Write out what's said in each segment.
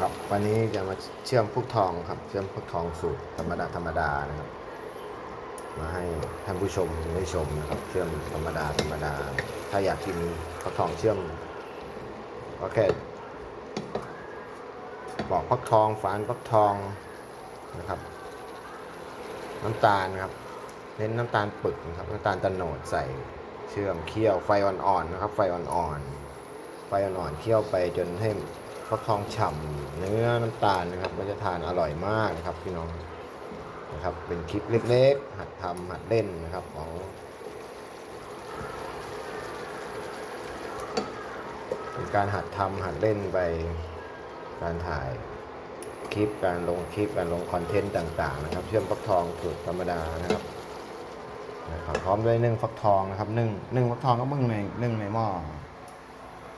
ครับวันนี้จะมาเชื่อมพวกทองครับ เชื่อมพวกทองสูตรธรรมดาธรรมดานะครับ มาให้ท่านผู้ชมได้ชมนะครับ เชื่อมธรรมดาธรรมดา ถ้าอยากกินพุกทองเชื่อมก็แค่ บอกฟักทอง ฝานฟักทองนะครับ น้ำตาลครับเน้นน้ำตาลปึกนะครับน้ำตาลตะโนดใส่เชื่อมเคี่ยวไฟอ่อนๆนะครับ ไฟอ่อนๆไฟอ่อนๆเคี่ยวไปจนให้ฟักทองฉ่ำเนื้อน้ำตาลนะครับมันจะทานอร่อยมากนะครับพี่น้องนะครับ เป็นคลิปเล็กๆ หัดทำหัดเล่นนะครับของเป็นการหัดทำหัดเล่นไป การถ่ายคลิปการลงคลิปการลงคอนเทนต์ต่างๆนะครับ เชื่อมฟักทองสูตรธรรมดานะครับนะครับพร้อมด้วยนึ่งฟักทองนะครับนึ่งนึ่งฟักทองก็นึ่งในนึ่งในหม้อ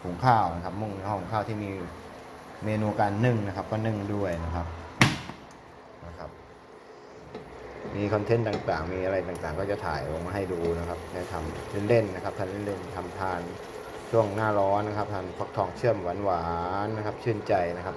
หุงข้าวนะครับมุ่งในห้องข้าวที่มีเมนูการนึ่งนะครับ ก็นึ่งด้วยนะครับนะครับ มีคอนเทนต์ต่างๆ มีอะไรต่างๆ ก็จะถ่ายลงมาให้ดูนะครับให้ทำเล่นๆนะครับทานเล่นๆทำทาน ช่วงหน้าร้อนนะครับทานฟักทองเชื่อมหวานๆนะครับ ชื่นใจนะครับ